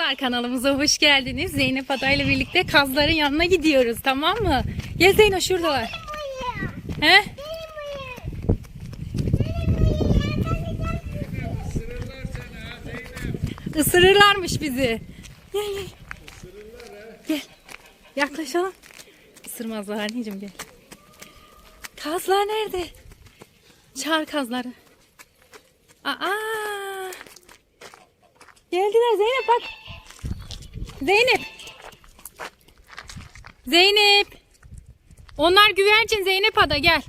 Çocuklar kanalımıza hoş geldiniz. Zeynep Ada ile birlikte kazların yanına gidiyoruz tamam mı? Gel Zeyno şuradalar. He? Isırırlarmış bizi. Gel gel. Gel. Yaklaşalım. Isırmazlar anneciğim gel. Kazlar nerede? Çağır kazları. Aa! Geldiler Zeynep bak. Zeynep. Zeynep. Onlar güvercin Zeynep ada gel.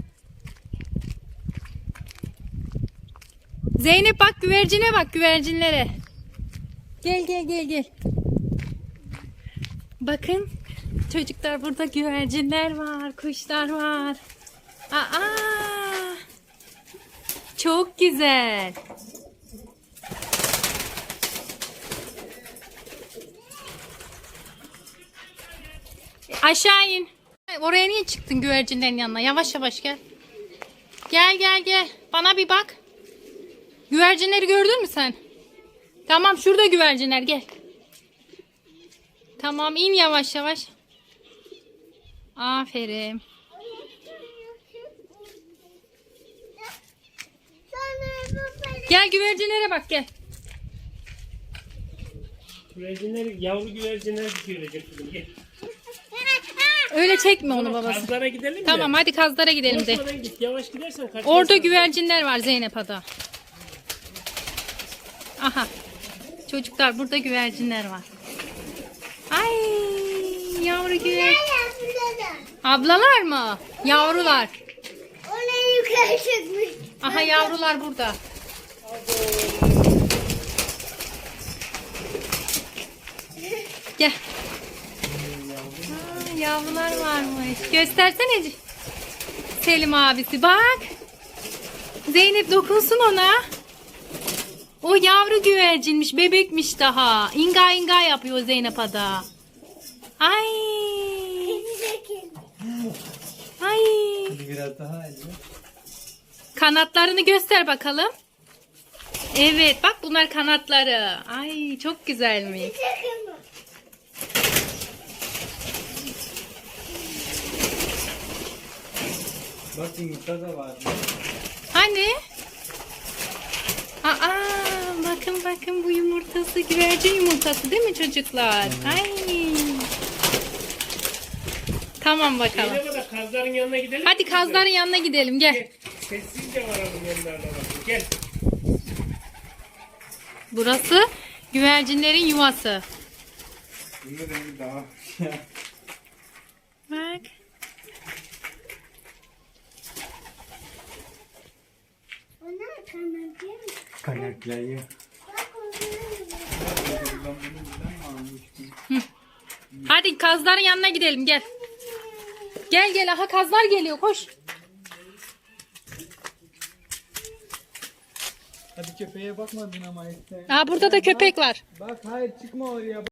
Zeynep bak güvercine bak güvercinlere. Gel gel gel gel. Bakın çocuklar burada güvercinler var, kuşlar var. Aa! Çok güzel. Aşağı in. Oraya niye çıktın güvercinlerin yanına? Yavaş yavaş gel. Gel gel gel. Bana bir bak. Güvercinleri gördün mü sen? Tamam şurada güvercinler gel. Tamam in yavaş yavaş. Aferin. Gel güvercinlere bak gel. Güvercinler, yavru güvercinler görecek kızım. Gel. Öyle çekme onu babası. Kazlara gidelim Tamam de. hadi kazlara gidelim de. Git. Yavaş gidersen kaçmaz. Orada güvercinler var Zeynep Ada. Aha. Çocuklar burada güvercinler var. Ay yavru güver. Ablalar mı? Yavrular. Onu yukarı çıkmış. Aha yavrular burada. Gel. Yavrular varmış. Göstersene Selim abisi. Bak. Zeynep dokunsun ona. O yavru güvercinmiş, bebekmiş daha. İnga inga yapıyor Zeynep ada. Ay. Ay. Biraz daha. Kanatlarını göster bakalım. Evet bak bunlar kanatları. Ay çok güzelmiş. Bak yumurta da var. Hani? Aa bakın bakın bu yumurtası güvercin yumurtası değil mi çocuklar? Ay. Tamam bakalım. Zeynep da kazların yanına gidelim. Hadi kazların yanına gidelim gel. Gel. Sessizce varalım yanlarına bak. Gel. Burası güvercinlerin yuvası. Bunun rengi daha. Bak. Onlar kanat almıştım. Hadi kazların yanına gidelim gel. Gel gel aha kazlar geliyor koş. Hadi köpeğe bakmadın ama işte. Aa burada da köpek var. Bak hayır çıkma oraya.